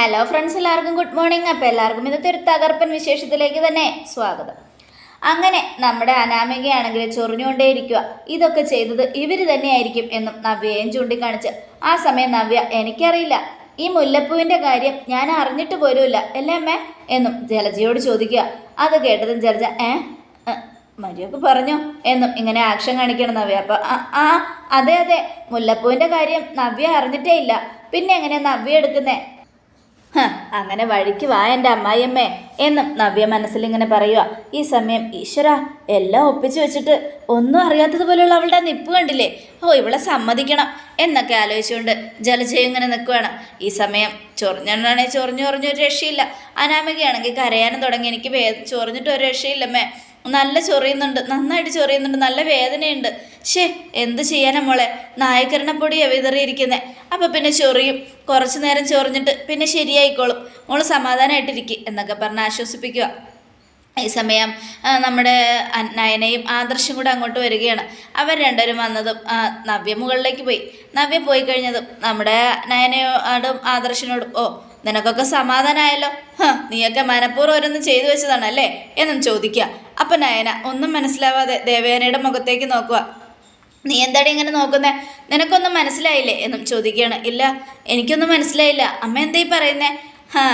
Hello friends എല്ലാവർക്കും good morning അപ്പോൾ എല്ലാവർക്കും ഇന്നത്തെ ഒരു തകർപ്പൻ വിശേഷത്തിലേക്ക് തന്നെ സ്വാഗതം. അങ്ങനെ നമ്മുടെ അനാമികയാണെങ്കിൽ ചൊറിഞ്ഞുകൊണ്ടേയിരിക്കുക. ഇതൊക്കെ ചെയ്തത് ഇവർ തന്നെയായിരിക്കും എന്നും നവ്യയും ചൂണ്ടിക്കാണിച്ച്. ആ സമയം നവ്യ എനിക്കറിയില്ല. ഈ മുല്ലപ്പൂവിന്റെ കാര്യം ഞാൻ അറിഞ്ഞിട്ട് പോലുമില്ല. അല്ലേ അമ്മേ? എന്നും ജലജയോട് ചോദിക്കുക. അത് കേട്ടതും ജലജ ഏ? മര്യൊക്കെ പറഞ്ഞു? എന്നും ഇങ്ങനെ ആക്ഷൻ കാണിക്കണം നവ്യ. അപ്പം ആ അതെ അതെ. മുല്ലപ്പൂവിന്റെ കാര്യം നവ്യ അറിഞ്ഞിട്ടേ ഇല്ല. പിന്നെ എങ്ങനെയാണ് നവ്യ എടുക്കുന്നേ? ഹ, അങ്ങനെ വഴിക്ക് വാ എന്റെ അമ്മായിയമ്മേ എന്നും നവ്യ മനസ്സിൽ മനസ്സിലിങ്ങനെ പറയുക ഈ സമയം ഈശ്വര എല്ലാം ഒപ്പിച്ചു വെച്ചിട്ട് ഒന്നും അറിയാത്തതുപോലെയുള്ള അവളുടെ നിപ്പ് കണ്ടില്ലേ? ഓ ഇവളെ സമ്മതിക്കണം എന്നൊക്കെ ആലോചിച്ചുകൊണ്ട് ജലജയം ഇങ്ങനെ നിൽക്കുകയാണ് ഈ സമയം ചൊറിഞ്ഞാണെങ്കിൽ ചൊറിഞ്ഞു ചൊറിഞ്ഞു ഒരു രക്ഷയില്ല. അനാമികയാണെങ്കിൽ കരയാനും തുടങ്ങി. എനിക്ക് ചൊറിഞ്ഞിട്ട് ഒരു രക്ഷയില്ലമ്മേ. നല്ല ചൊറിയുന്നുണ്ട് നന്നായിട്ട് ചൊറിയുന്നുണ്ട് നല്ല വേദനയുണ്ട്. ഷേ എന്ത് ചെയ്യാനാ മോളെ? നായക്കരണപ്പൊടിയാ വിതറിയിരിക്കുന്നത് അപ്പോൾ പിന്നെ ചൊറിയും. കുറച്ച് നേരം ചൊറിഞ്ഞിട്ട് പിന്നെ ശരിയായിക്കോളും. മോൾ സമാധാനമായിട്ടിരിക്കും എന്നൊക്കെ പറഞ്ഞ് ആശ്വസിപ്പിക്കുക ഈ സമയം നമ്മുടെ നയനയും ആദർശം കൂടെ അങ്ങോട്ട് വരികയാണ്. അവർ രണ്ടുപേരും വന്നതും നവ്യ മുകളിലേക്ക് പോയി. നവ്യ പോയി കഴിഞ്ഞതും നമ്മുടെ നയനയോടും ആദർശനോടും ഓ നിനക്കൊക്കെ സമാധാനമായല്ലോ നീയൊക്കെ മനഃപൂർവം ഓരോന്ന് ചെയ്തു വെച്ചതാണല്ലേ എന്നും ചോദിക്കുക. അപ്പം നയന ഒന്നും മനസ്സിലാവാതെ ദേവയാനയുടെ മുഖത്തേക്ക് നോക്കുക. നീ എന്താടി ഇങ്ങനെ നോക്കുന്നേ? നിനക്കൊന്നും മനസ്സിലായില്ലേ? എന്നും ചോദിക്കുകയാണ്. ഇല്ല എനിക്കൊന്നും മനസ്സിലായില്ല. അമ്മ എന്തായി പറയുന്നേ? ഹാ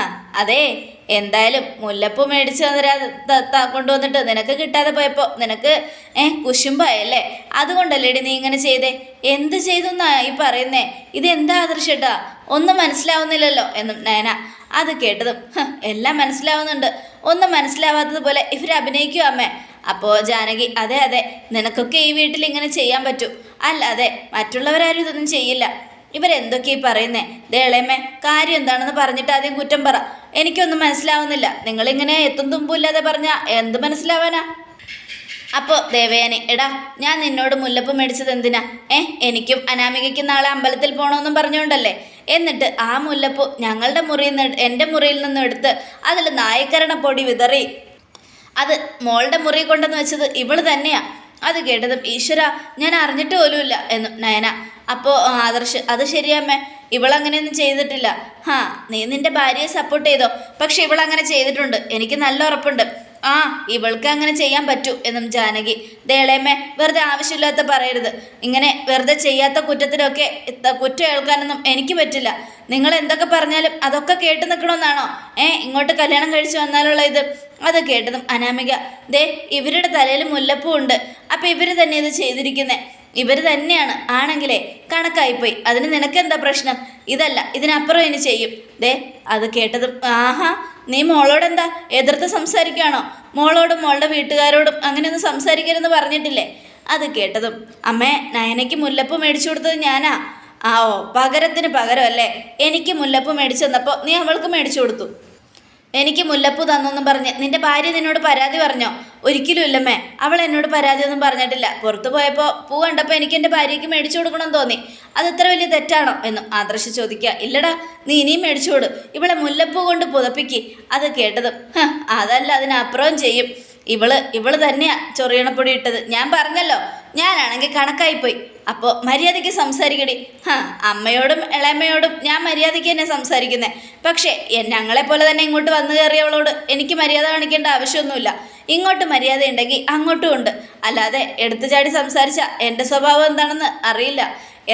അതെ എന്തായാലും മുല്ലപ്പൂ മേടിച്ച് തരാ ത- ത- കൊണ്ടുവന്നിട്ട് നിനക്ക് കിട്ടാതെ പോയപ്പോൾ നിനക്ക് ഏ കുശുമ്പായല്ലേ? അതുകൊണ്ടല്ലേടി നീ ഇങ്ങനെ ചെയ്തേ? എന്ത് ചെയ്തു എന്നാ ഈ പറയുന്നേ? ഇത് എന്താ ആദർശട്ടാ? ഒന്നും മനസ്സിലാവുന്നില്ലല്ലോ എന്നും നയന. അത് കേട്ടതും എല്ലാം മനസ്സിലാവുന്നുണ്ട്. ഒന്നും മനസ്സിലാവാത്തതുപോലെ ഇവർ അഭിനയിക്കൂ അമ്മേ. അപ്പോൾ ജാനകി അതെ അതെ നിനക്കൊക്കെ ഈ വീട്ടിൽ ഇങ്ങനെ ചെയ്യാൻ പറ്റൂ. അല്ലാതെ മറ്റുള്ളവരാരും ഇതൊന്നും ചെയ്യില്ല. ഇവരെന്തൊക്കെ ഈ പറയുന്നേ? ദേളേമ്മേ കാര്യം എന്താണെന്ന് പറഞ്ഞിട്ട് ആദ്യം കുറ്റം പറ. എനിക്കൊന്നും മനസ്സിലാവുന്നില്ല. നിങ്ങളിങ്ങനെ എത്തും തുമ്പുമില്ലാതെ പറഞ്ഞാൽ എന്ത് മനസ്സിലാവാനാ? അപ്പോൾ ദേവയാനി എടാ ഞാൻ നിന്നോട് മുല്ലപ്പ് മേടിച്ചത് എന്തിനാ? ഏ എനിക്കും അനാമികയ്ക്കും നാളെ അമ്പലത്തിൽ പോകണമെന്നും പറഞ്ഞുകൊണ്ടല്ലേ എന്നിട്ട് ആ മുല്ലപ്പൂ ഞങ്ങളുടെ മുറിയിൽ നിന്ന് എന്റെ മുറിയിൽ നിന്നും എടുത്ത് അതിൽ നായക്കരണ പൊടി വിതറി. അത് മോളുടെ മുറി കൊണ്ടെന്ന് വെച്ചത് ഇവൾ തന്നെയാ. അത് കേട്ടതും ഈശ്വര ഞാൻ അറിഞ്ഞിട്ട് പോലുമില്ല എന്ന് നയന. അപ്പോൾ ആദർശ് അത് ശരിയമ്മേ. ഇവളങ്ങനെയൊന്നും ചെയ്തിട്ടില്ല. ഹാ നീ നിന്റെ ഭാര്യയെ സപ്പോർട്ട് ചെയ്തോ. പക്ഷെ ഇവളങ്ങനെ ചെയ്തിട്ടുണ്ട്. എനിക്ക് നല്ല ഉറപ്പുണ്ട്. ആ ഇവൾക്ക് അങ്ങനെ ചെയ്യാൻ പറ്റൂ എന്നും ജാനകി. ദേളേമ്മേ വെറുതെ ആവശ്യമില്ലാത്ത പറയരുത്. ഇങ്ങനെ വെറുതെ ചെയ്യാത്ത കുറ്റത്തിനൊക്കെ കുറ്റം ഏൽക്കാനൊന്നും എനിക്ക് പറ്റില്ല. നിങ്ങൾ എന്തൊക്കെ പറഞ്ഞാലും അതൊക്കെ കേട്ട് നിൽക്കണമെന്നാണോ? ഏ ഇങ്ങോട്ട് കല്യാണം കഴിച്ചു വന്നാലുള്ള ഇത്? അത് കേട്ടതും അനാമിക. ദേ ഇവരുടെ തലയിൽ മുല്ലപ്പൂ ഉണ്ട്. അപ്പം ഇവർ തന്നെ ഇത് ചെയ്തിരിക്കുന്നത് ഇവർ തന്നെയാണ്. ആണെങ്കിലേ കണക്കായിപ്പോയി. അതിന് നിനക്കെന്താ പ്രശ്നം? ഇതല്ല ഇതിനപ്പുറം ഇനി ചെയ്യും. ദേ അത് കേട്ടതും ആഹാ നീ മോളോട് എന്താ എതിർത്ത് സംസാരിക്കുകയാണോ മോളോടും മോളുടെ വീട്ടുകാരോടും അങ്ങനെയൊന്നും സംസാരിക്കരുതെന്ന് പറഞ്ഞിട്ടില്ലേ? അത് കേട്ടതും അമ്മേ നയനയ്ക്ക് മുല്ലപ്പ് മേടിച്ചു കൊടുത്തത് ഞാനാ. ആ ഓ പകരത്തിന് പകരം അല്ലേ? എനിക്ക് മുല്ലപ്പ് മേടിച്ചു തന്നപ്പോൾ നീ അവൾക്ക് മേടിച്ചു കൊടുത്തു. എനിക്ക് മുല്ലപ്പൂ തന്നെന്നും പറഞ്ഞ് നിന്റെ ഭാര്യ നിന്നോട് പരാതി പറഞ്ഞോ? ഒരിക്കലും ഇല്ലമ്മേ. അവൾ എന്നോട് പരാതി ഒന്നും പറഞ്ഞിട്ടില്ല. പുറത്തു പോയപ്പോൾ പൂ കണ്ടപ്പോൾ എനിക്ക് എന്റെ ഭാര്യയ്ക്ക് മേടിച്ചു കൊടുക്കണം തോന്നി. അത് ഇത്ര വലിയ തെറ്റാണോ എന്ന് ആദർശ് ചോദിക്കുക. ഇല്ലടാ നീ ഇനിയും മേടിച്ചു കൊടു. ഇവളെ മുല്ലപ്പൂ കൊണ്ട് പുതപ്പിക്ക്. അത് കേട്ടതും "ഹ, അതല്ല അതിനപ്പുറവും ചെയ്യും. ഇവൾ ഇവൾ തന്നെയാ ചൊറിയണപ്പൊടി ഇട്ടത്. ഞാൻ പറഞ്ഞല്ലോ ഞാനാണെങ്കിൽ കണക്കായിപ്പോയി. അപ്പോൾ മര്യാദയ്ക്ക് സംസാരിക്കടി. ഹാ അമ്മയോടും ഇളയമ്മയോടും ഞാൻ മര്യാദയ്ക്ക് തന്നെ സംസാരിക്കുന്നത് പക്ഷേ ഞങ്ങളെപ്പോലെ തന്നെ ഇങ്ങോട്ട് വന്നു കയറിയവളോട് എനിക്ക് മര്യാദ കാണിക്കേണ്ട ആവശ്യമൊന്നുമില്ല. ഇങ്ങോട്ട് മര്യാദ ഉണ്ടെങ്കിൽ അങ്ങോട്ടും ഉണ്ട്. അല്ലാതെ എടുത്തു ചാടി സംസാരിച്ച എന്റെ സ്വഭാവം എന്താണെന്ന് അറിയില്ല.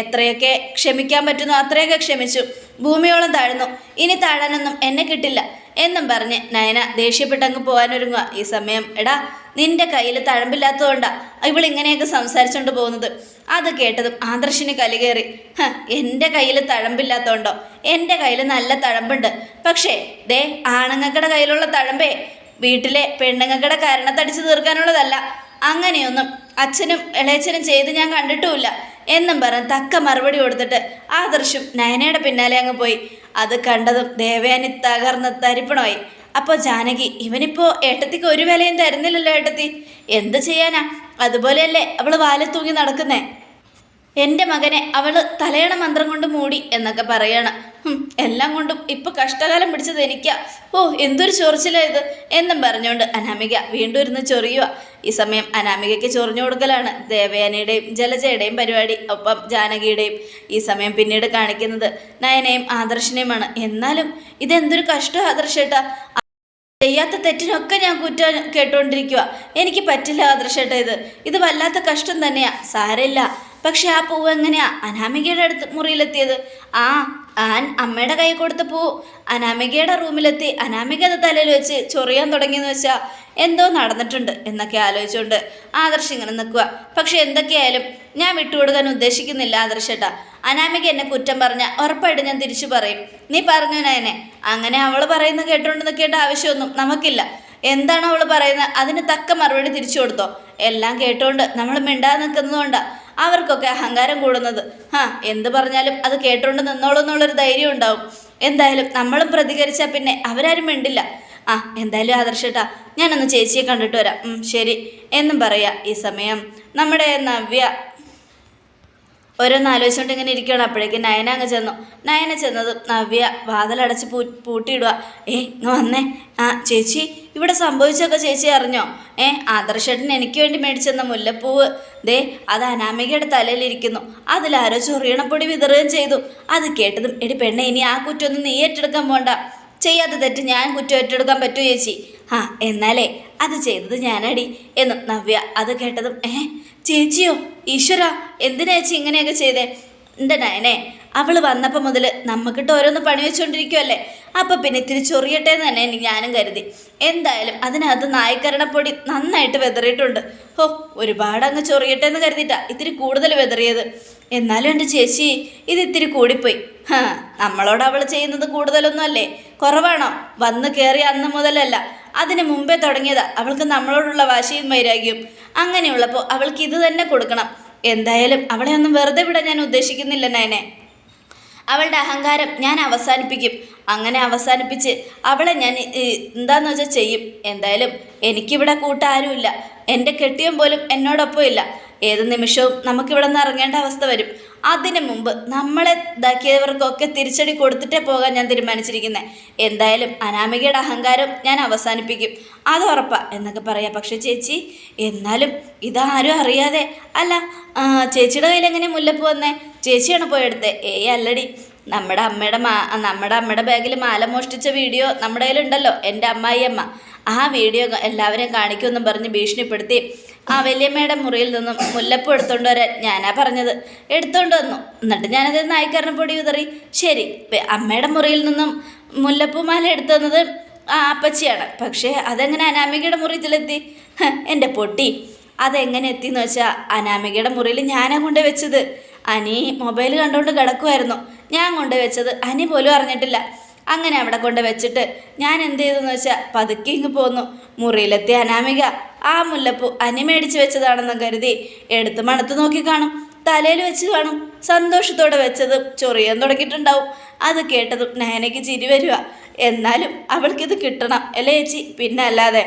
എത്രയൊക്കെ ക്ഷമിക്കാൻ പറ്റുന്നു അത്രയൊക്കെ ക്ഷമിച്ചു. ഭൂമിയോളം താഴ്ന്നു. ഇനി താഴാനൊന്നും എന്നെ കിട്ടില്ല. എന്നും പറഞ്ഞ് നയന ദേഷ്യപ്പെട്ടങ്ങ് പോകാനൊരുങ്ങുക ഈ സമയം എടാ നിന്റെ കയ്യിൽ തഴമ്പില്ലാത്തതുകൊണ്ടാ ഇവൾ ഇങ്ങനെയൊക്കെ സംസാരിച്ചുകൊണ്ട് പോകുന്നത്. അത് കേട്ടതും ആദർശിന് കലികേറി എന്റെ കയ്യിൽ തഴമ്പില്ലാത്തതുകൊണ്ടോ എന്റെ കയ്യിൽ നല്ല തഴമ്പുണ്ട്. പക്ഷേ ദേ ആണുങ്ങക്കടെ കയ്യിലുള്ള തഴമ്പേ വീട്ടിലെ പെണ്ണുങ്ങക്കടെ കരണത്തടിച്ച് തീർക്കാനുള്ളതല്ല. അങ്ങനെയൊന്നും അച്ഛനും ഇളയച്ചനും ചെയ്ത് ഞാൻ കണ്ടിട്ടുമില്ല. എന്നും പറഞ്ഞ് തക്ക മറുപടി കൊടുത്തിട്ട് ആദർശും നയനയുടെ പിന്നാലെ അങ്ങ് പോയി. അത് കണ്ടതും ദേവയാനി തകർന്ന് തരിപ്പണമായി. അപ്പോൾ ജാനകി ഇവനിപ്പോൾ ഏട്ടത്തിക്ക് ഒരു വിലയും തരുന്നില്ലല്ലോ ഏട്ടത്തി. എന്ത് ചെയ്യാനാ? അതുപോലെയല്ലേ അവൾ വാലെ തൂങ്ങി നടക്കുന്നേ. എന്റെ മകനെ അവൾ തലയണ മന്ത്രം കൊണ്ട് മൂടി എന്നൊക്കെ പറയണം. എല്ലാം കൊണ്ടും ഇപ്പൊ കഷ്ടകാലം പിടിച്ചത് എനിക്കാ. ഓ എന്തൊരു ചൊറിച്ചിലാ ഇത് എന്നും പറഞ്ഞുകൊണ്ട് അനാമിക വീണ്ടും ഇരുന്ന് ചൊറിയുക ഈ സമയം അനാമികയ്ക്ക് ചൊറിഞ്ഞു കൊടുക്കലാണ് ദേവയാനിയുടെയും ജലജയുടെയും പരിപാടി ഒപ്പം ജാനകിയുടെയും ഈ സമയം പിന്നീട് കാണിക്കുന്നത് നയനയും ആദർശിനെയുമാണ്. എന്നാലും ഇതെന്തൊരു കഷ്ടം ആദർശേട്ടാ. ചെയ്യാത്ത തെറ്റിനൊക്കെ ഞാൻ കുറ്റം കേട്ടുകൊണ്ടിരിക്കുക എനിക്ക് പറ്റില്ല ആദർശേട്ട ഇത്. ഇത് വല്ലാത്ത കഷ്ടം തന്നെയാ. സാരമില്ല. പക്ഷെ ആ പൂവ് എങ്ങനെയാ അനാമികയുടെ അടുത്ത് മുറിയിലെത്തിയത്? ആ ആൻ അമ്മയുടെ കൈ കൊടുത്തപ്പോൾ അനാമികയുടെ റൂമിലെത്തി. അനാമിക തലയിൽ വെച്ച് ചൊറിയാൻ തുടങ്ങിയെന്ന് വെച്ചാൽ എന്തോ നടന്നിട്ടുണ്ട് എന്നൊക്കെ ആലോചിച്ചുകൊണ്ട് ആദർശ് ഇങ്ങനെ നിൽക്കുക പക്ഷെ എന്തൊക്കെയായാലും ഞാൻ വിട്ടുകൊടുക്കാൻ ഉദ്ദേശിക്കുന്നില്ല ആദർശേട്ടാ അനാമിക എന്നെ കുറ്റം പറഞ്ഞ ഉറപ്പായിട്ട് ഞാൻ തിരിച്ചു പറയും. നീ പറഞ്ഞു അങ്ങനെ അവൾ പറയുന്നത് കേട്ടുകൊണ്ട് നിൽക്കേണ്ട ആവശ്യമൊന്നും നമുക്കില്ല. എന്താണ് അവൾ പറയുന്നത്? അതിന് തക്ക മറുപടി തിരിച്ചു കൊടുത്തോ. എല്ലാം കേട്ടുകൊണ്ട് നമ്മൾ മിണ്ടാതെ നിൽക്കുന്നതുകൊണ്ടാ. അവർക്കൊക്കെ അഹങ്കാരം കൂടുന്നത്. ഹാ എന്ത് പറഞ്ഞാലും അത് കേട്ടുകൊണ്ട് നിന്നോളൂ എന്നുള്ളൊരു ധൈര്യം ഉണ്ടാവും. എന്തായാലും നമ്മളും പ്രതികരിച്ചാൽ പിന്നെ അവരാരും മിണ്ടില്ല. ആ എന്തായാലും ആദർശട്ടാ ഞാനൊന്ന് ചേച്ചിയെ കണ്ടിട്ട് വരാം. ശരി. എന്നും പറയാ ഈ സമയം. നമ്മുടെ നവ്യ ഓരോന്ന് ആലോചിച്ചുകൊണ്ട് ഇങ്ങനെ ഇരിക്കുകയാണ് അപ്പോഴേക്കും നയന അങ്ങ് ചെന്നു. നയന ചെന്നത് നവ്യ വാതിലടച്ച് പൂ പൂട്ടിയിടുക. ഏ ഇങ്ങ് വന്നേ. ആ ചേച്ചി ഇവിടെ സംഭവിച്ചൊക്കെ ചേച്ചി അറിഞ്ഞോ? ഏ ആദർശേട്ടൻ എനിക്ക് വേണ്ടി മേടിച്ചെന്ന മുല്ലപ്പൂവ്. ദേ അത് അനാമികയുടെ തലയിലിരിക്കുന്നു അതിലാരോ ചൊറിയണപ്പൊടി വിതറുകയും ചെയ്തു. അത് കേട്ടതും എടി പെണ്ണെ ഇനി ആ കുറ്റമൊന്നും നീ ഏറ്റെടുക്കാൻ പോണ്ട. ചെയ്യാത്ത തെറ്റ് ഞാൻ കുറ്റം ഏറ്റെടുക്കാൻ പറ്റൂ ചേച്ചി. ആ എന്നാലേ അത് ചെയ്തത് ഞാനടി എന്നും നവ്യ അത് കേട്ടതും ഏ ചേച്ചിയോ ഈശ്വര എന്തിനാ ചേച്ചി ഇങ്ങനെയൊക്കെ ചെയ്തേ? എന്റെ നയനെ അവൾ വന്നപ്പോൾ മുതൽ നമുക്കിട്ട് ഓരോന്ന് പണി വെച്ചുകൊണ്ടിരിക്കുമല്ലേ അപ്പം പിന്നെ ഇത്തിരി ചൊറിയട്ടെ എന്ന് തന്നെ എനിക്ക് ഞാനും കരുതി. എന്തായാലും അതിനകത്ത് നായ്ക്കരണപ്പൊടി നന്നായിട്ട് വെതറിയിട്ടുണ്ട്. ഓ ഒരുപാട് അങ്ങ് ചൊറിയട്ടെ എന്ന് കരുതിയിട്ടാ ഇത്തിരി കൂടുതൽ വെതറിയത്. എന്നാലും എന്റെ ചേച്ചി ഇത് ഇത്തിരി കൂടിപ്പോയി. ഹാ നമ്മളോട് അവൾ ചെയ്യുന്നത് കൂടുതലൊന്നും അല്ലേ കുറവാണോ? വന്ന് കയറി അന്ന് മുതലല്ല. അതിന് മുമ്പേ തുടങ്ങിയതാ അവൾക്ക് നമ്മളോടുള്ള വാശിയും വൈരാഗ്യവും. അങ്ങനെയുള്ളപ്പോൾ അവൾക്ക് ഇത് തന്നെ കൊടുക്കണം. എന്തായാലും അവളെ ഒന്നും വെറുതെ വിടാൻ ഞാൻ ഉദ്ദേശിക്കുന്നില്ല നയനെ. അവളുടെ അഹങ്കാരം ഞാൻ അവസാനിപ്പിക്കും. അങ്ങനെ അവസാനിപ്പിച്ച് അവളെ ഞാൻ എന്താന്ന് വെച്ചാൽ ചെയ്യും. എന്തായാലും എനിക്കിവിടെ കൂട്ടാരുമില്ല. എന്റെ കെട്ടിയം പോലും എന്നോടൊപ്പം ഇല്ല ഏത് നിമിഷവും നമുക്കിവിടെ നിന്ന് ഇറങ്ങേണ്ട അവസ്ഥ വരും. അതിനു മുമ്പ് നമ്മളെ ഇതാക്കിയവർക്കൊക്കെ തിരിച്ചടി കൊടുത്തിട്ടേ പോകാൻ ഞാൻ തീരുമാനിച്ചിരിക്കുന്നത് എന്തായാലും അനാമികയുടെ അഹങ്കാരം ഞാൻ അവസാനിപ്പിക്കും. അത് ഉറപ്പാ എന്നൊക്കെ പറയാം. പക്ഷേ ചേച്ചി എന്നാലും ഇതാരും അറിയാതെ. അല്ല ചേച്ചിയുടെ കയ്യിൽ എങ്ങനെ മുല്ലപ്പ് വന്നേ? ചേച്ചിയാണ് പോയെടുത്തത് ഏയ് അല്ലടി. നമ്മുടെ അമ്മയുടെ മാ നമ്മുടെ അമ്മയുടെ ബാഗിൽ മാല മോഷ്ടിച്ച വീഡിയോ നമ്മുടെ കയ്യിലുണ്ടല്ലോ. എന്റെ അമ്മായിയമ്മ. ആ വീഡിയോ എല്ലാവരെയും കാണിക്കുമെന്നും പറഞ്ഞ് ഭീഷണിപ്പെടുത്തി ആ വലിയമ്മയുടെ മുറിയിൽ നിന്നും മുല്ലപ്പൂ എടുത്തോണ്ട് വരാൻ ഞാനാ പറഞ്ഞത്. എടുത്തോണ്ട് വന്നു. എന്നിട്ട് ഞാനത് നായ്ക്കറിന് പൊടി ഉതറി. ശരി അമ്മയുടെ മുറിയിൽ നിന്നും മുല്ലപ്പൂ മാല എടുത്തു വന്നത് ആ അപ്പച്ചിയാണ്. പക്ഷേ അതെങ്ങനെ അനാമികയുടെ മുറിയിലെത്തി? എന്റെ പൊട്ടി. അതെങ്ങനെ എത്തിയെന്ന് വെച്ചാൽ അനാമികയുടെ മുറിയിൽ ഞാനാ കൊണ്ട് വെച്ചത് അനി മൊബൈൽ കണ്ടുകൊണ്ട് കിടക്കുമായിരുന്നു ഞാൻ കൊണ്ട് വെച്ചത് അനി പോലും അറിഞ്ഞിട്ടില്ല. അങ്ങനെ അവിടെ കൊണ്ട് വെച്ചിട്ട് ഞാൻ എന്ത് ചെയ്തെന്ന് വെച്ചാൽ പതുക്കെ ഇങ്ങ് പോന്നു. മുറിയിലെത്തിയ അനാമിക ആ മുല്ലപ്പൂ അനി മേടിച്ച് വെച്ചതാണെന്ന് കരുതി എടുത്ത് മണത്ത് നോക്കി കാണും. തലയിൽ വെച്ച് കാണും. സന്തോഷത്തോടെ വെച്ചത് ചൊറിയാൻ തുടങ്ങിയിട്ടുണ്ടാവും. അത് കേട്ടതും നയനയ്ക്ക് ചിരി വരിക എന്നാലും അവൾക്കിത് കിട്ടണം അല്ലേ ചേച്ചി? പിന്നെ അല്ലാതെ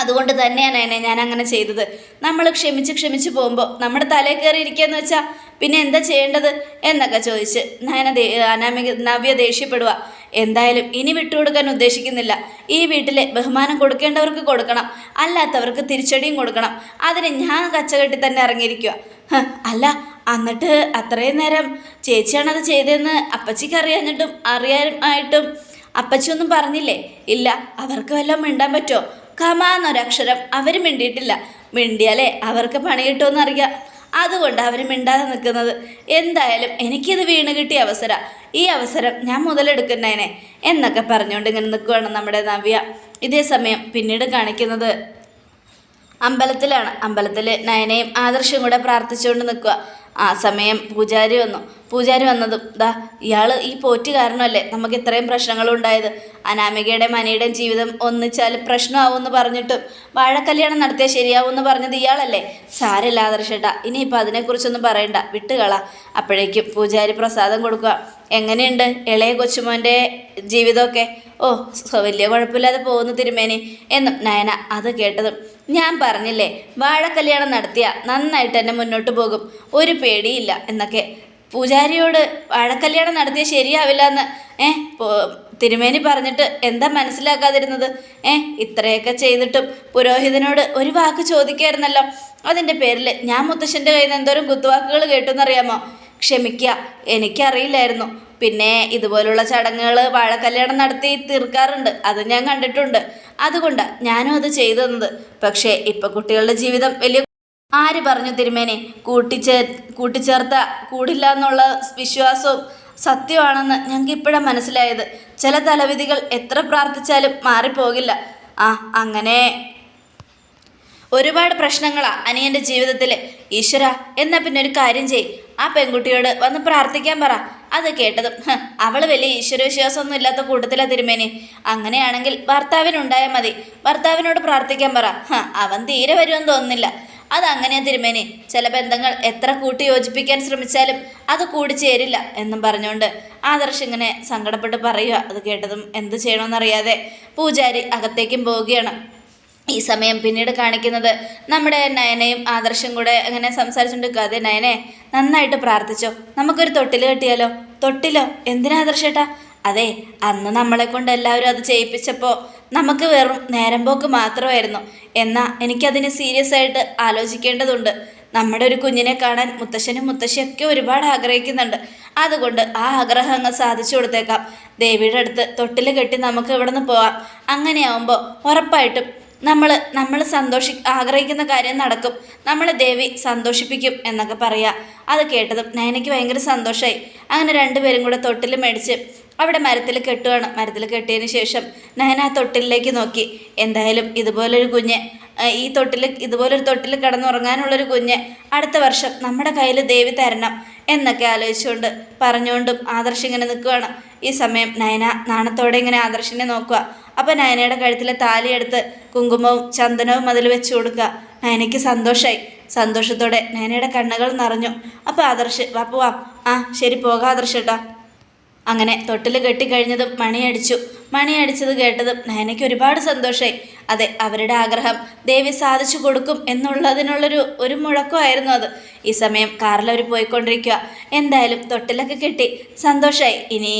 അതുകൊണ്ട് തന്നെയാണ് എന്നെ ഞാൻ അങ്ങനെ ചെയ്തത്. നമ്മൾ ക്ഷമിച്ച് ക്ഷമിച്ച് പോകുമ്പോൾ നമ്മുടെ തലയിൽ കയറി ഇരിക്കുകയെന്ന് വെച്ചാൽ പിന്നെ എന്താ ചെയ്യേണ്ടത് എന്നൊക്കെ ചോദിച്ച് നയന അനാമിക നവ്യ ദേഷ്യപ്പെടുക എന്തായാലും ഇനി വിട്ടുകൊടുക്കാൻ ഉദ്ദേശിക്കുന്നില്ല. ഈ വീട്ടിലെ ബഹുമാനം കൊടുക്കേണ്ടവർക്ക് കൊടുക്കണം. അല്ലാത്തവർക്ക് തിരിച്ചടിയും കൊടുക്കണം. അതിന് ഞാൻ കച്ചകെട്ടി തന്നെ ഇറങ്ങിയിരിക്കുക അല്ല എന്നിട്ട് അത്രയും നേരം ചേച്ചിയാണത് ചെയ്തതെന്ന് അപ്പച്ചിക്ക് അറിയാഞ്ഞിട്ടും അറിയാമായിട്ടും അപ്പച്ചിയൊന്നും പറഞ്ഞില്ലേ? ഇല്ല അവർക്ക് വല്ലതും മിണ്ടാൻ പറ്റുമോ കമാന്നൊരക്ഷരം അവർ മിണ്ടിയിട്ടില്ല. മിണ്ടിയാലേ അവർക്ക് പണി കിട്ടുമെന്ന് അറിയാം അതുകൊണ്ട് അവർ മിണ്ടാതെ നിൽക്കുന്നത്. എന്തായാലും എനിക്കിത് വീണ് കിട്ടിയ അവസര. ഈ അവസരം ഞാൻ മുതലെടുക്കുന്നതിനെ എന്നൊക്കെ പറഞ്ഞുകൊണ്ട് ഇങ്ങനെ നിൽക്കുകയാണ് നമ്മുടെ നവ്യ. ഇതേ സമയം പിന്നീട് കാണിക്കുന്നത് അമ്പലത്തിലാണ്. അമ്പലത്തിൽ നയനയും ആദർശവും കൂടെ പ്രാർത്ഥിച്ചുകൊണ്ട് നിൽക്കുക. ആ സമയം പൂജാരി വന്നു. പൂജാരി വന്നതും ദാ ഇയാൾ ഈ പോറ്റ് കാരണമല്ലേ നമുക്ക് ഇത്രയും പ്രശ്നങ്ങളുണ്ടായത് അനാമികയുടെ മനയുടെയും ജീവിതം ഒന്നിച്ചാൽ പ്രശ്നമാവുമെന്ന് പറഞ്ഞിട്ടും വാഴക്കല്യാണം നടത്തിയാൽ ശരിയാവുമെന്ന് പറഞ്ഞത് ഇയാളല്ലേ? സാരല്ല ആദർശേട്ട ഇനിയിപ്പോൾ അതിനെക്കുറിച്ചൊന്നും പറയണ്ട. വിട്ടുകള. അപ്പോഴേക്കും പൂജാരി പ്രസാദം കൊടുക്കുക. എങ്ങനെയുണ്ട് ഇളയ കൊച്ചുമോന്റെ ജീവിതമൊക്കെ? ഓ വലിയ കുഴപ്പമില്ലാതെ പോകുന്നു തിരുമേനി എന്നും നയന അത് കേട്ടതും ഞാൻ പറഞ്ഞില്ലേ വാഴക്കല്യാണം നടത്തിയ നന്നായിട്ട് തന്നെ മുന്നോട്ട് പോകും. ഒരു പേടിയില്ല എന്നൊക്കെ. പൂജാരിയോട് വാഴക്കല്യാണം നടത്തിയ ശരിയാവില്ല എന്ന് ഏ തിരുമേനി പറഞ്ഞിട്ട് എന്താ മനസ്സിലാക്കാതിരുന്നത്? ഏ ഇത്രയൊക്കെ ചെയ്തിട്ടും പുരോഹിതനോട് ഒരു വാക്ക് ചോദിക്കായിരുന്നല്ലോ. അതിന്റെ പേരിൽ ഞാൻ മുത്തശ്ശന്റെ കയ്യിൽ നിന്ന് എന്തോരം കുത്തുവാക്കുകൾ കേട്ടെന്നറിയാമോ? ക്ഷമിക്കുക എനിക്കറിയില്ലായിരുന്നു. പിന്നെ ഇതുപോലുള്ള ചടങ്ങുകൾ വാഴക്കല്യാണം നടത്തി തീർക്കാറുണ്ട്. അത് ഞാൻ കണ്ടിട്ടുണ്ട്. അതുകൊണ്ട് ഞാനും അത് ചെയ്തു തന്നത്. പക്ഷേ ഇപ്പം കുട്ടികളുടെ ജീവിതം വലിയ ആര് പറഞ്ഞു തിരുമേനെ? കൂട്ടിച്ചേ കൂട്ടിച്ചേർത്ത കൂടില്ല എന്നുള്ള വിശ്വാസവും സത്യമാണെന്ന് ഞങ്ങൾക്ക് ഇപ്പോഴാണ് മനസ്സിലായത്. ചില തലവിധികൾ എത്ര പ്രാർത്ഥിച്ചാലും മാറിപ്പോകില്ല. ആ അങ്ങനെ ഒരുപാട് പ്രശ്നങ്ങളാണ് അനിയന്റെ ജീവിതത്തിൽ ഈശ്വര എന്നാൽ പിന്നെ ഒരു കാര്യം ചെയ് ആ പെൺകുട്ടിയോട് വന്ന് പ്രാർത്ഥിക്കാൻ പറ. അത് കേട്ടതും അവൾ വലിയ ഈശ്വരവിശ്വാസമൊന്നും ഇല്ലാത്ത കൂട്ടത്തിലാ തിരുമേനി. അങ്ങനെയാണെങ്കിൽ ഭർത്താവിനുണ്ടായാൽ മതി. ഭർത്താവിനോട് പ്രാർത്ഥിക്കാൻ പറ. "ഹ, അവൻ തീരെ വരുമെന്ന് തോന്നുന്നില്ല. അതങ്ങനെയാ തിരുമേനി. ചില ബന്ധങ്ങൾ എത്ര കൂട്ടി യോജിപ്പിക്കാൻ ശ്രമിച്ചാലും അത് കൂടിച്ചേരില്ല എന്നും പറഞ്ഞുകൊണ്ട് ആദർശ് ഇങ്ങനെ സങ്കടപ്പെട്ട് പറയുക അത് കേട്ടതും എന്ത് ചെയ്യണമെന്നറിയാതെ പൂജാരി അകത്തേക്കും പോവുകയാണ്. ഈ സമയം പിന്നീട് കാണിക്കുന്നത് നമ്മുടെ നയനയും ആദർശം കൂടെ അങ്ങനെ സംസാരിച്ചുകൊണ്ട് അതെ നയനെ നന്നായിട്ട് പ്രാർത്ഥിച്ചോ? നമുക്കൊരു തൊട്ടിൽ കെട്ടിയാലോ? തൊട്ടിലോ? എന്തിനാ ആദർശേട്ടാ? അതെ അന്ന് നമ്മളെ കൊണ്ട് എല്ലാവരും അത് ചെയ്യിപ്പിച്ചപ്പോൾ നമുക്ക് വെറും നേരം പോക്ക് മാത്രമായിരുന്നു. എന്നാൽ എനിക്കതിന് സീരിയസ് ആയിട്ട് ആലോചിക്കേണ്ടതുണ്ട്. നമ്മുടെ ഒരു കുഞ്ഞിനെ കാണാൻ മുത്തശ്ശനും മുത്തശ്ശിയൊക്കെ ഒരുപാട് ആഗ്രഹിക്കുന്നുണ്ട്. അതുകൊണ്ട് ആ ആഗ്രഹം അങ്ങ് സാധിച്ചു കൊടുത്തേക്കാം. ദേവിയുടെ അടുത്ത് തൊട്ടിൽ കെട്ടി നമുക്ക് ഇവിടെ നിന്ന് പോവാം. അങ്ങനെയാവുമ്പോൾ ഉറപ്പായിട്ടും നമ്മൾ നമ്മൾ സന്തോഷി ആഗ്രഹിക്കുന്ന കാര്യം നടക്കും. നമ്മളെ ദേവി സന്തോഷിപ്പിക്കും എന്നൊക്കെ പറയാം. അത് കേട്ടതും നയനയ്ക്ക് ഭയങ്കര സന്തോഷമായി അങ്ങനെ രണ്ടുപേരും കൂടെ തൊട്ടിൽ മേടിച്ച് അവിടെ മരത്തിൽ കെട്ടുകയാണ് മരത്തിൽ കെട്ടിയതിന് ശേഷം നയന ആ തൊട്ടിലേക്ക് നോക്കി. എന്തായാലും ഇതുപോലൊരു കുഞ്ഞ് ഈ തൊട്ടിൽ ഇതുപോലൊരു തൊട്ടിൽ കിടന്നുറങ്ങാനുള്ളൊരു കുഞ്ഞ് അടുത്ത വർഷം നമ്മുടെ കയ്യിൽ ദേവി തരണം എന്നൊക്കെ ആലോചിച്ചുകൊണ്ട് പറഞ്ഞുകൊണ്ടും ആദർശ് ഇങ്ങനെ നിൽക്കുകയാണ് ഈ സമയം നയന നാണത്തോടെ ഇങ്ങനെ ആദർശിനെ നോക്കുക അപ്പോൾ നയനയുടെ കഴുത്തിലെ താലിയെടുത്ത് കുങ്കുമവും ചന്ദനവും അതിൽ വെച്ച് കൊടുക്കുക. നയനയ്ക്ക് സന്തോഷമായി സന്തോഷത്തോടെ നയനയുടെ കണ്ണുകൾ നിറഞ്ഞു. അപ്പോൾ ആദർശ് വാ ആ ശരി പോകാം ആദർശ് കേട്ടോ അങ്ങനെ തൊട്ടിൽ കെട്ടിക്കഴിഞ്ഞതും മണിയടിച്ചു മണിയടിച്ചത് കേട്ടതും നയനയ്ക്ക് ഒരുപാട് സന്തോഷമായി അതെ അവരുടെ ആഗ്രഹം ദേവി സാധിച്ചു കൊടുക്കും എന്നുള്ളതിനുള്ളൊരു ഒരു മുഴക്കമായിരുന്നു അത്. ഈ സമയം കാറിൽ അവർ പോയിക്കൊണ്ടിരിക്കുക എന്തായാലും തൊട്ടിലൊക്കെ കെട്ടി സന്തോഷമായി ഇനി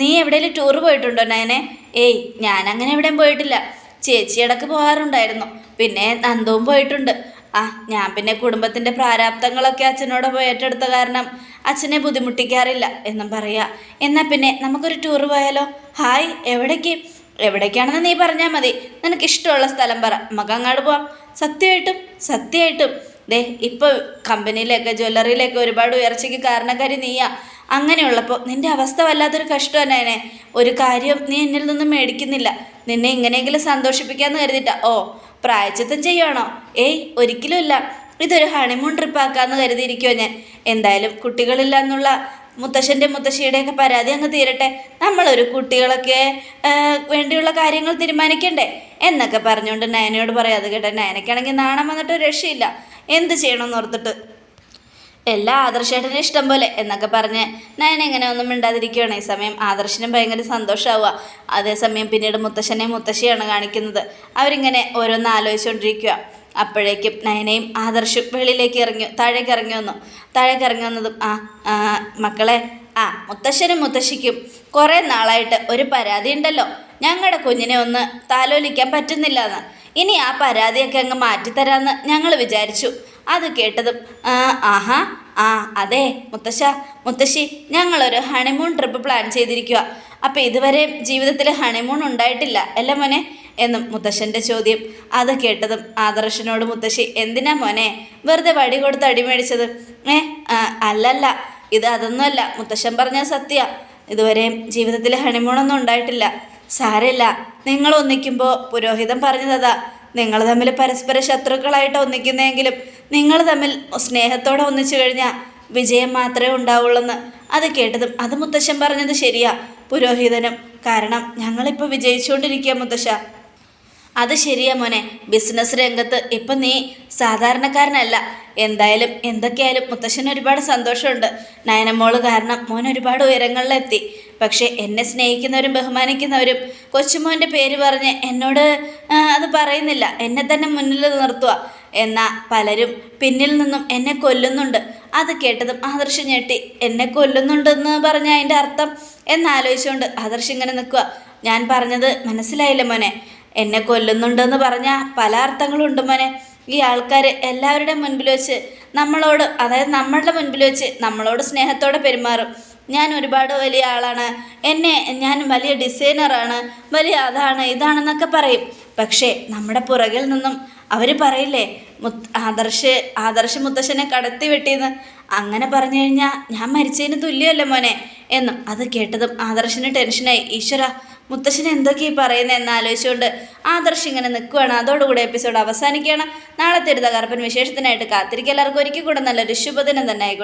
നീ എവിടെയെങ്കിലും ടൂർ പോയിട്ടുണ്ടോ നയനെ? ഏയ് ഞാൻ അങ്ങനെ എവിടെയും പോയിട്ടില്ല. ചേച്ചി ഇടയ്ക്ക് പോകാറുണ്ടായിരുന്നു. പിന്നെ നന്ദവും പോയിട്ടുണ്ട്. ആ ഞാൻ പിന്നെ കുടുംബത്തിന്റെ പ്രാരാബ്ദങ്ങളൊക്കെ അച്ഛനോട് പോയി ഏറ്റെടുത്ത കാരണം അച്ഛനെ ബുദ്ധിമുട്ടിക്കാറില്ല എന്നും പറയാ. എന്നാൽ പിന്നെ നമുക്കൊരു ടൂർ പോയാലോ? ഹായ് എവിടേക്ക്? എവിടേക്കാണെന്ന് നീ പറഞ്ഞാൽ മതി. നിനക്ക് ഇഷ്ടമുള്ള സ്ഥലം പറ. നമുക്ക് അങ്ങോട്ട് പോവാം. സത്യമായിട്ടും സത്യമായിട്ടും. ദേ ഇപ്പോൾ കമ്പനിയിലൊക്കെ ജ്വല്ലറിയിലൊക്കെ ഒരുപാട് ഉയർച്ചയ്ക്ക് കാരണക്കാരി നീയാ. അങ്ങനെയുള്ളപ്പോൾ നിന്റെ അവസ്ഥ വല്ലാത്തൊരു കഷ്ടം തന്നെ ഒരു കാര്യം നീ എന്നിൽ നിന്നും മേടിക്കുന്നില്ല. നിന്നെ ഇങ്ങനെയെങ്കിലും സന്തോഷിപ്പിക്കാമെന്ന് കരുതിട്ട ഓ പ്രായച്ചിത്തം ചെയ്യുവാണോ? ഏയ് ഒരിക്കലുമില്ല ഇതൊരു ഹണിമൂൺ ട്രിപ്പാക്കാമെന്ന് കരുതിയിരിക്കുമോ ഞാൻ. എന്തായാലും കുട്ടികളില്ല എന്നുള്ള മുത്തശ്ശന്റെ മുത്തശ്ശിയുടെയൊക്കെ പരാതി അങ്ങ് തീരട്ടെ. നമ്മളൊരു കുട്ടികളൊക്കെ വേണ്ടിയുള്ള കാര്യങ്ങൾ തീരുമാനിക്കണ്ടേ? എന്നൊക്കെ പറഞ്ഞുകൊണ്ട് നയനയോട് പറയാം. അത് കേട്ടെ നയനയ്ക്കാണെങ്കിൽ നാണം വന്നിട്ട് രക്ഷയില്ല. എന്ത് ചെയ്യണമെന്ന് ഓർത്തിട്ട് എല്ലാ ആദർശേട്ടനും ഇഷ്ടം പോലെ എന്നൊക്കെ പറഞ്ഞ് നയന ഇങ്ങനെ ഒന്നും മിണ്ടാതിരിക്കുകയാണ്. ഈ സമയം ആദർശനും ഭയങ്കര സന്തോഷമാവുക അതേസമയം പിന്നീട് മുത്തശ്ശനെ മുത്തശ്ശിയാണ് കാണിക്കുന്നത്. അവരിങ്ങനെ ഓരോന്ന് ആലോചിച്ചുകൊണ്ടിരിക്കുക. അപ്പോഴേക്കും നയനയും ആദർശും വെളിയിലേക്ക് ഇറങ്ങി താഴേക്ക് ഇറങ്ങി വന്നു. താഴേക്ക് ഇറങ്ങി വന്നതും ആ മക്കളെ ആ മുത്തശ്ശനും മുത്തശ്ശിക്കും കുറേ നാളായിട്ട് ഒരു പരാതി ഉണ്ടല്ലോ. ഞങ്ങളുടെ കുഞ്ഞിനെ ഒന്ന് താലോലിക്കാൻ പറ്റുന്നില്ല എന്ന് ഇനി ആ പരാതിയൊക്കെ അങ്ങ് മാറ്റിത്തരാമെന്ന് ഞങ്ങൾ വിചാരിച്ചു. അത് കേട്ടതും ആഹാ ആ അതെ മുത്തശ്ശ മുത്തശ്ശി ഞങ്ങളൊരു ഹണിമൂൺ ട്രിപ്പ് പ്ലാൻ ചെയ്തിരിക്കുക അപ്പോൾ ഇതുവരെ ജീവിതത്തിൽ ഹണിമൂൺ ഉണ്ടായിട്ടില്ല അല്ല മോനെ? എന്നും മുത്തശ്ശന്റെ ചോദ്യം. അത് കേട്ടതും ആദർശനോട് മുത്തശ്ശി എന്തിനാ മോനെ? വെറുതെ വടി കൊടുത്ത് അടിമേടിച്ചത് ഏ അല്ലല്ല ഇത് അതൊന്നുമല്ല മുത്തശ്ശൻ പറഞ്ഞ സത്യ. ഇതുവരെ ജീവിതത്തിൽ ഹണിമൂണൊന്നും ഉണ്ടായിട്ടില്ല. സാരമില്ല നിങ്ങൾ ഒന്നിക്കുമ്പോൾ പുരോഹിതൻ പറഞ്ഞതതാ. നിങ്ങൾ തമ്മിൽ പരസ്പര ശത്രുക്കളായിട്ട് ഒന്നിക്കുന്നെങ്കിലും നിങ്ങൾ തമ്മിൽ സ്നേഹത്തോടെ ഒന്നിച്ചു കഴിഞ്ഞാൽ വിജയം മാത്രമേ ഉണ്ടാവുള്ളെന്ന്. അത് കേട്ടതും അത് മുത്തശ്ശൻ പറഞ്ഞത് ശരിയാ പുരോഹിതനും. കാരണം ഞങ്ങളിപ്പോൾ വിജയിച്ചുകൊണ്ടിരിക്കുക മുത്തശ്ശ. അത് ശരിയാ മോനെ ബിസിനസ് രംഗത്ത് ഇപ്പം നീ സാധാരണക്കാരനല്ല. എന്തായാലും എന്തൊക്കെയായാലും മുത്തശ്ശന് ഒരുപാട് സന്തോഷമുണ്ട്. നയനമോൾ കാരണം മോൻ ഒരുപാട് ഉയരങ്ങളിലെത്തി. പക്ഷേ എന്നെ സ്നേഹിക്കുന്നവരും ബഹുമാനിക്കുന്നവരും കൊച്ചുമോന്റെ പേര് പറഞ്ഞ് എന്നോട് അത് പറയുന്നില്ല. എന്നെ തന്നെ മുന്നിൽ നിർത്തുക എന്നാൽ പലരും പിന്നിൽ നിന്നും എന്നെ കൊല്ലുന്നുണ്ട്. അത് കേട്ടതും ആദർശ് ഞെട്ടി. എന്നെ കൊല്ലുന്നുണ്ടെന്ന് പറഞ്ഞ അതിന്റെ അർത്ഥം? എന്നാലോചിച്ചുകൊണ്ട് ആദർശ് ഇങ്ങനെ നിൽക്കുക. ഞാൻ പറഞ്ഞത് മനസ്സിലായില്ല മോനെ. എന്നെ കൊല്ലുന്നുണ്ടെന്ന് പറഞ്ഞ പല അർത്ഥങ്ങളുണ്ട് മോനെ. ഈ ആൾക്കാർ എല്ലാവരുടെയും മുൻപിൽ വെച്ച് നമ്മളോട് അതായത് നമ്മളുടെ മുൻപിൽ വെച്ച് നമ്മളോട് സ്നേഹത്തോടെ പെരുമാറും. ഞാൻ ഒരുപാട് വലിയ ആളാണ്. എന്നെ ഞാൻ വലിയ ഡിസൈനറാണ് വലിയ അതാണ് ഇതാണെന്നൊക്കെ പറയും. പക്ഷേ നമ്മുടെ പുറകിൽ നിന്നും അവർ പറയില്ലേ മുത്ത് ആദർശ് ആദർശ് മുത്തശ്ശനെ കടത്തി വെട്ടിയെന്ന്. അങ്ങനെ പറഞ്ഞു കഴിഞ്ഞാൽ ഞാൻ മരിച്ചതിന് തുല്യമല്ലേ മോനെ? എന്നും അത് കേട്ടതും ആദർശിന് ടെൻഷനായി. ഈശ്വര മുത്തശ്ശൻ എന്തൊക്കെ ഈ പറയുന്നതെന്ന് ആലോചിച്ചുകൊണ്ട് ആദർശ് ഇങ്ങനെ നിൽക്കുകയാണ് അതോടുകൂടി എപ്പിസോഡ് അവസാനിക്കുകയാണ്. നാളത്തെ ഒരു തകർപ്പൻ വിശേഷത്തിനായിട്ട് കാത്തിരിക്കുക. എല്ലാവർക്കും ഒരിക്കൽ കൂടെ നല്ലൊരു ശുഭദിനം തന്നെ ആയിക്കോട്ടെ.